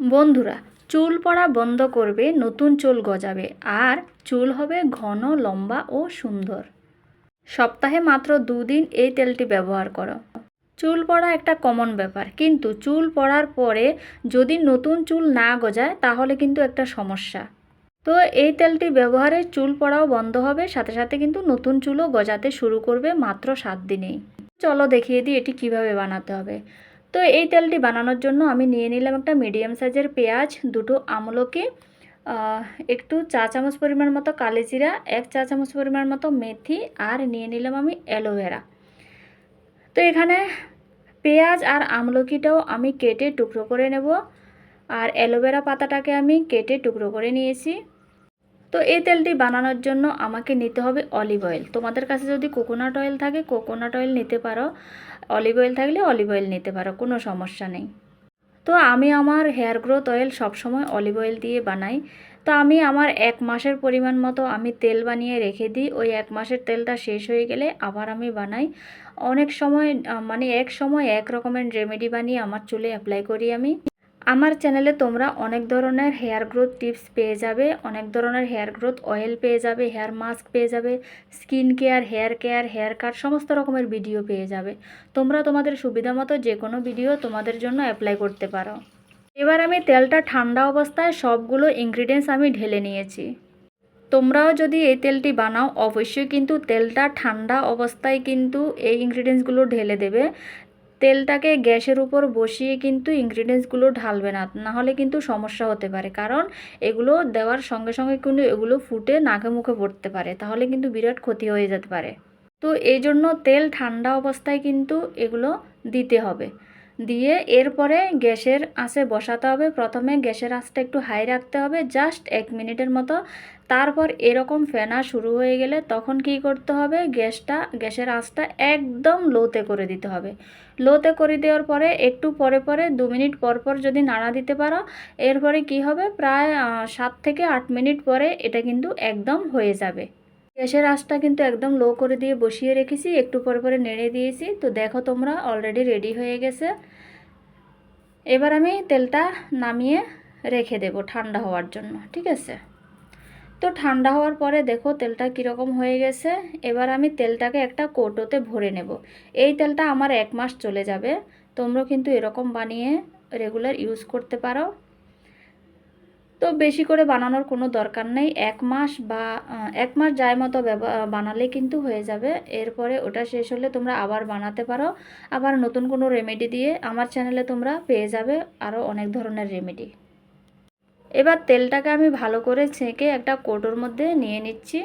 বন্ধুরা, চুল পড়া বন্ধ করবে, নতুন চুল গজাবে, আর চুল হবে ঘন, লম্বা ও সুন্দর। সপ্তাহে মাত্র দুদিন এই তেলটি ব্যবহার করো। চুল পড়া একটা কমন ব্যাপার, কিন্তু চুল পড়ার পরে যদি নতুন চুল না গজায়, তাহলে কিন্তু একটা সমস্যা। তো এই তেলটি ব্যবহারে চুল পড়াও বন্ধ হবে, সাথে সাথে কিন্তু নতুন চুলও গজাতে শুরু করবে মাত্র সাত দিনেই। চলো দেখিয়ে দিই এটি কীভাবে বানাতে হবে। তো এই তেলটি বানানোর জন্য আমি নিয়ে নিলাম একটা মিডিয়াম সাইজের পেঁয়াজ, দুটো আমলকি একটু চা চামচ পরিমাণ মতো কালি জিরা, এক চা চামচ পরিমাণ মতো মেথি আর নিয়ে নিলাম আমি অ্যালোভেরা তো এখানে পেঁয়াজ আর আমলকিটাও আমি কেটে টুকরো করে নেব। আর অ্যালোভেরা পাতাটাকে আমি কেটে টুকরো করে নিয়েছি। তো এই তেলটি বানানোর জন্য আমাকে নিতে হবে অলিভ অয়েল। তোমাদের কাছে যদি কোকোনাট অয়েল থাকে, কোকোনাট অয়েল নিতে পারো। অলিভ অয়েল থাকলে অলিভ অয়েল নিতে পারো, কোনো সমস্যা নেই। তো আমি আমার হেয়ার গ্রোথ অয়েল সবসময় অলিভ অয়েল দিয়ে বানাই। তো আমি আমার এক মাসের পরিমাণ মতো আমি তেল বানিয়ে রেখে দিই। ওই এক মাসের তেলটা শেষ হয়ে গেলে আবার আমি বানাই। অনেক সময় মানে এক সময় এক রকমের রেমেডি বানিয়ে আমার চুলে অ্যাপ্লাই করি আমি। আমার চ্যানেলে তোমরা অনেক ধরনের হেয়ার গ্রোথ টিপস পেয়ে যাবে, অনেক ধরনের হেয়ার গ্রোথ অয়েল পেয়ে যাবে, হেয়ার মাস্ক পেয়ে যাবে, skin care, hair care, hair cut, সমস্ত রকমের ভিডিও পেয়ে যাবে। তোমরা তোমাদের সুবিধা মতো যে কোনো ভিডিও তোমাদের জন্য অ্যাপ্লাই করতে পারো। এবার আমি তেলটা ঠান্ডা অবস্থায় সবগুলো ইনগ্রিডিয়েন্টস আমি ঢেলে নিয়েছি। তোমরাও যদি এই তেলটি বানাও, অবশ্যই কিন্তু তেলটা ঠান্ডা অবস্থায় কিন্তু এই ইনগ্রিডিয়েন্টসগুলো ঢেলে দেবে। তেলটাকে গ্যাসের উপর বসিয়ে কিন্তু ইনগ্রিডিয়েন্টসগুলো ঢালবে না, নাহলে কিন্তু সমস্যা হতে পারে। কারণ এগুলো দেওয়ার সঙ্গে সঙ্গে কিন্তু এগুলো ফুটে নাকে মুখে পড়তে পারে, তাহলে কিন্তু বিরাট ক্ষতি হয়ে যেতে পারে। তো এই জন্য তেল ঠান্ডা অবস্থায় কিন্তু এগুলো দিতে হবে। দিয়ে এরপরে গ্যাসের আঁচে বসাতে হবে। প্রথমে গ্যাসের আঁচটা একটু হাই রাখতে হবে, জাস্ট এক মিনিটের মতো। তারপর এরকম ফেনা শুরু হয়ে গেলে তখন কি করতে হবে? গ্যাসটা, গ্যাসের আঁচটা একদম লোতে করে দিতে হবে। লোতে করে দেওয়ার পরে একটু পরে পরে দু মিনিট পর পর যদি নাড়া দিতে পারো, এরপরে কি হবে? প্রায় সাত থেকে আট মিনিট পরে এটা কিন্তু একদম হয়ে যাবে। গ্যাসের আঁচটা কিন্তু একদম লো করে দিয়ে বসিয়ে রেখেছি, একটু পরে পরে নেড়ে দিয়েছি। তো দেখো তোমরা অলরেডি রেডি হয়ে গেছে। এবার আমি তেলটা নামিয়ে রেখে দেব ঠান্ডা হওয়ার জন্য, ঠিক আছে? তো ঠান্ডা হওয়ার পরে দেখো তেলটা কীরকম হয়ে গেছে। এবার আমি তেলটাকে একটা কৌটোতে ভরে নেব। এই তেলটা আমার এক মাস চলে যাবে। তোমরা কিন্তু এরকম বানিয়ে রেগুলার ইউজ করতে পারো। তো বেশি করে বানানোর কোনো দরকার নেই। এক মাস বা এক মাস যায় মতো বানালে কিন্তু হয়ে যাবে। এরপরে ওটা শেষ হলে তোমরা আবার বানাতে পারো। আবার নতুন কোনো রেমেডি দিয়ে আমার চ্যানেলে তোমরা পেয়ে যাবে আরও অনেক ধরনের রেমেডি এবার তেলটাকে আমি ভালো করে ছেঁকে একটা কৌটোর মধ্যে নিয়ে নিচ্ছি।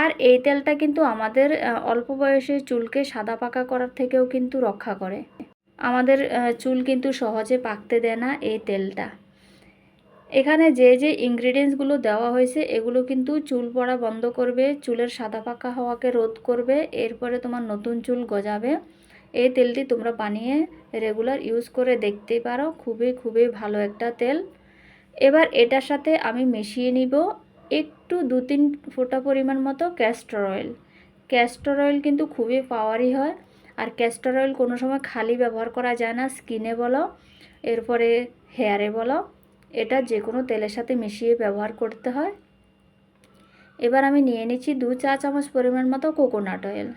আর এই তেলটা কিন্তু আমাদের অল্প বয়সে চুলকে সাদা পাকা করার থেকেও কিন্তু রক্ষা করে। আমাদের চুল কিন্তু সহজে পাকতে দেয় না এই তেলটা। এখানে যে যে ইনগ্রিডিয়েন্টসগুলো দেওয়া হয়েছে, এগুলো কিন্তু চুল পড়া বন্ধ করবে, চুলের সাদা পাকা হওয়াকে রোধ করবে, এরপরে তোমার নতুন চুল গজাবে। এই তেলটি তোমরা বানিয়ে রেগুলার ইউজ করে দেখতেই পারো, খুবই খুবই ভালো একটা তেল। এবার এটার সাথে আমি মিশিয়ে নিব একটু দু তিন ফোঁটা পরিমাণ মতো ক্যাস্টর অয়েল ক্যাস্টর অয়েল কিন্তু খুবই পাওয়ারই হয়, আর ক্যাস্টর অয়েল কোনো সময় খালি ব্যবহার করা যায় না স্কিনে বলো, এরপরে হেয়ারে বলো। এটা যে কোনো তেলের সাথে মিশিয়ে ব্যবহার করতে হয়। এবার আমি নিয়ে নিচ্ছি দু চা চামচ পরিমাণ মতো কোকোনাট অয়েল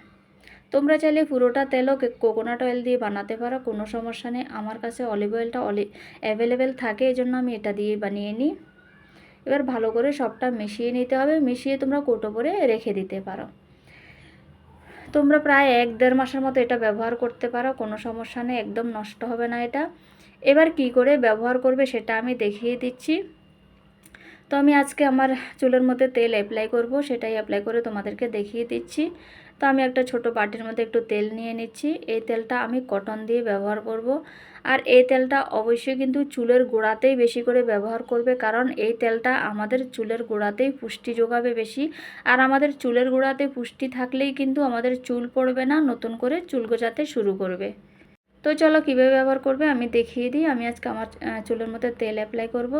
তোমরা চাইলে পুরোটা তেলও কোকোনাট অয়েল দিয়ে বানাতে পারো, কোনো সমস্যা নেই। আমার কাছে অলিভ অয়েলটা অলি অ্যাভেলেবেল থাকে এই জন্য আমি এটা দিয়ে বানিয়ে নিই। এবার ভালো করে সবটা মিশিয়ে নিতে হবে। মিশিয়ে তোমরা কোটো করে রেখে দিতে পারো। তোমরা প্রায় এক দেড় মাসের মতো এটা ব্যবহার করতে পারো, কোনো সমস্যা নেই। একদম নষ্ট হবে না এটা। এবার কি করে ব্যবহার করবে সেটা আমি দেখিয়ে দিচ্ছি। তো আমি আজকে আমার চুলের মধ্যে তেল অ্যাপ্লাই করব, সেটাই অ্যাপ্লাই করে তোমাদেরকে দেখিয়ে দিচ্ছি। তো আমি একটা ছোট বাটির মধ্যে একটু তেল নিয়ে নিচ্ছি। এই তেলটা আমি কটন দিয়ে ব্যবহার করব। আর এই তেলটা অবশ্যই কিন্তু চুলের গোড়াতেই বেশি করে ব্যবহার করবে, কারণ এই তেলটা আমাদের চুলের গোড়াতেই পুষ্টি যোগাবে বেশি। আর আমাদের চুলের গোড়াতে পুষ্টি থাকলেই কিন্তু আমাদের চুল পড়বে না, নতুন করে চুল গজাতে শুরু করবে। তো চলো কীভাবে ব্যবহার করবে আমি দেখিয়ে দিই। আমি আজকে আমার চুলের মধ্যে তেল অ্যাপ্লাই করব।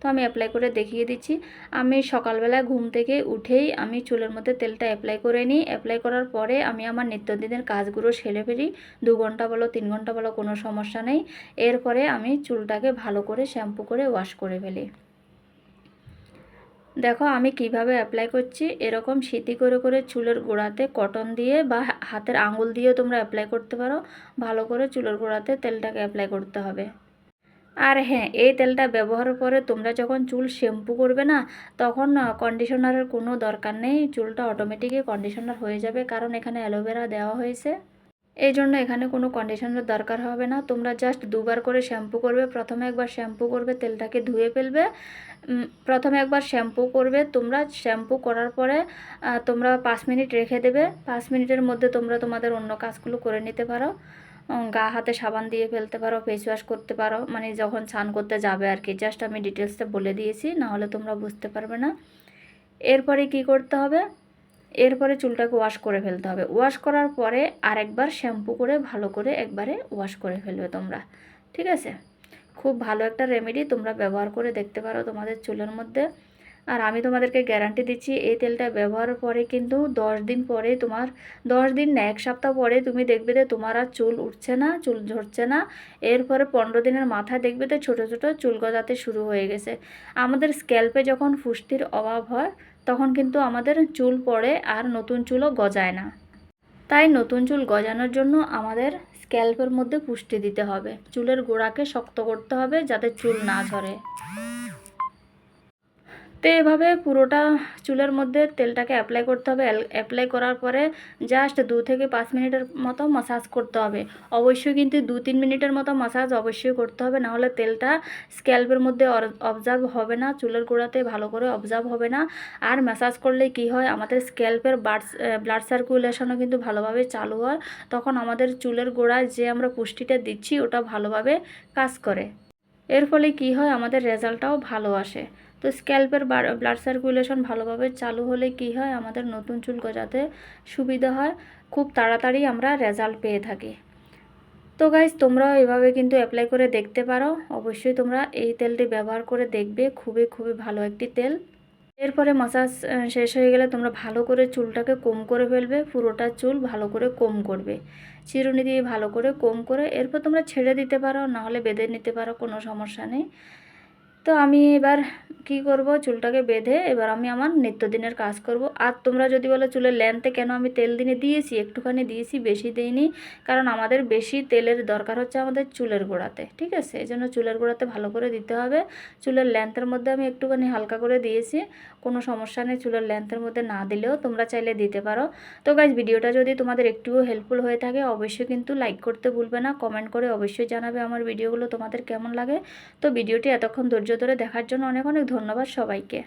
তো আমি অ্যাপ্লাই করে দেখিয়ে দিচ্ছি। আমি সকালবেলা ঘুম থেকে উঠেই আমি চুলের মধ্যে তেলটা অ্যাপ্লাই করে নিই। অ্যাপ্লাই করার পরে আমি আমার নিত্যদিনের কাজগুলো সেরে ফেলি। দু ঘণ্টা বলো, তিন ঘণ্টা বলো, কোনো সমস্যা নেই। এরপরে আমি চুলটাকে ভালো করে শ্যাম্পু করে ওয়াশ করে ফেলি। দেখো আমি কীভাবে অ্যাপ্লাই করছি। এরকম সিতি করে করে চুলের গোড়াতে কটন দিয়ে বা হাতের আঙুল দিয়েও তোমরা অ্যাপ্লাই করতে পারো। ভালো করে চুলের গোড়াতে তেলটাকে অ্যাপ্লাই করতে হবে। আর হ্যাঁ এই তেলটা ব্যবহারের পরে তোমরা যখন চুল শ্যাম্পু করবে না, তখন কন্ডিশনারের কোনো দরকার নেই। চুলটা অটোমেটিকই কন্ডিশনার হয়ে যাবে, কারণ এখানে অ্যালোভেরা দেওয়া হয়েছে। এই জন্য এখানে কোনো কন্ডিশনার দরকার হবে না। তোমরা জাস্ট দুবার করে শ্যাম্পু করবে। প্রথমে একবার শ্যাম্পু করবে, তেলটাকে ধুয়ে ফেলবে। প্রথমে একবার শ্যাম্পু করবে, তোমরা শ্যাম্পু করার পরে তোমরা পাঁচ মিনিট রেখে দেবে। পাঁচ মিনিটের মধ্যে তোমরা তোমাদের অন্য কাজগুলো করে নিতে পারো। গা, হাতে সাবান দিয়ে ফেলতে পারো ফেস ওয়াশ করতে পারো। মানে যখন স্নান করতে যাবে আর কি জাস্ট আমি ডিটেলসটা বলে দিয়েছি, নাহলে তোমরা বুঝতে পারবে না। এরপরে কি করতে হবে? এরপরে চুলটাকে ওয়াশ করে ফেলতে হবে। ওয়াশ করার পরে আরেকবার শ্যাম্পু করে ভালো করে একবারে ওয়াশ করে ফেলবে তোমরা। ঠিক আছে? খুব ভালো একটা রেমেডি তোমরা ব্যবহার করে দেখতে পারো তোমাদের চুলের মধ্যে। আর আমি তোমাদেরকে গ্যারান্টি দিচ্ছি, এই তেলটা ব্যবহারের পরে কিন্তু দশ দিন পরে তোমার, দশ দিন না, এক সপ্তাহ পরে তুমি দেখবে যে তোমার আর চুল উঠছে না, চুল ঝরছে না। এরপরে পনেরো দিনের মাথায় দেখবে যে ছোটো ছোটো চুল গজাতে শুরু হয়ে গেছে। আমাদের স্ক্যাল্পে যখন পুষ্টির অভাব হয়, তখন কিন্তু আমাদের চুল পড়ে আর নতুন চুলও গজায় না। তাই নতুন চুল গজানোর জন্য আমাদের স্ক্যাল্পের মধ্যে পুষ্টি দিতে হবে। চুলের গোড়াকে শক্ত করতে হবে যাতে চুল না ঝরে। তো এভাবে পুরোটা চুলের মধ্যে তেলটাকে অ্যাপ্লাই করতে হবে। অ্যাপ্লাই করার পরে জাস্ট দু থেকে পাঁচ মিনিটের মতো মাসাজ করতে হবে। অবশ্যই কিন্তু দু তিন মিনিটের মতো মাসাজ অবশ্যই করতে হবে, নাহলে তেলটা স্ক্যাল্পের মধ্যে অবজার্ভ হবে না, চুলের গোড়াতে ভালো করে অবজার্ভ হবে না। আর ম্যাসাজ করলে কি হয়, আমাদের স্ক্যাল্পের ব্লাড ব্লাড সার্কুলেশনও কিন্তু ভালোভাবে চালু হয়। তখন আমাদের চুলের গোড়ায় যে আমরা পুষ্টিটা দিচ্ছি, ওটা ভালোভাবে কাজ করে। এর ফলে কি হয়, আমাদের রেজাল্টটাও ভালো আসে। তো স্ক্যাল্পের ব্লাড সার্কুলেশন ভালোভাবে চালু হলে কি হয়? আমাদের নতুন চুল গজাতে সুবিধা হয়, খুব তাড়াতাড়ি আমরা রেজাল্ট পেয়ে থাকি। তো গাইজ তোমরাও এভাবে কিন্তু অ্যাপ্লাই করে দেখতে পারো। অবশ্যই তোমরা এই তেলটি ব্যবহার করে দেখবে। খুবই খুবই ভালো একটি তেল। এরপরে মাসাজ শেষ হয়ে গেলে তোমরা ভালো করে চুলটাকে কম করে ফেলবে। পুরোটা চুল ভালো করে কম করবে। চিরুনি দিয়ে ভালো করে কম করে এরপর তোমরা ছেড়ে দিতে পারো, নাহলে বেঁধে নিতে পারো, কোনো সমস্যা নেই। তো আমি এবার কি করব? চুলটাকে বেঁধে এবার আমি আমার নিত্যদিনের কাজ করব। আর তোমরা যদি বলো চুলের লেন্থে কেন আমি তেল দিনে দিয়েছি? একটুখানি দিয়েছি, বেশি দিইনি। কারণ আমাদের বেশি তেলের দরকার হচ্ছে আমাদের চুলের গোড়াতে, ঠিক আছে? এই জন্য চুলের গোড়াতে ভালো করে দিতে হবে। চুলের লেন্থের মধ্যে আমি একটুখানি হালকা করে দিয়েছি। কোনো সমস্যা নেই, চুলের লেন্থের মধ্যে না দিলেও তোমরা চাইলে দিতে পারো। তো গাইজ ভিডিওটা যদি তোমাদের একটুও হেল্পফুল হয়ে থাকে, অবশ্যই কিন্তু লাইক করতে ভুলবে না। কমেন্ট করে অবশ্যই জানাবে আমার ভিডিওগুলো তোমাদের কেমন লাগে। তো ভিডিওটি এতক্ষণ ধৈর্য ধরে দেখার জন্য অনেক অনেক ধন্যবাদ সবাইকে।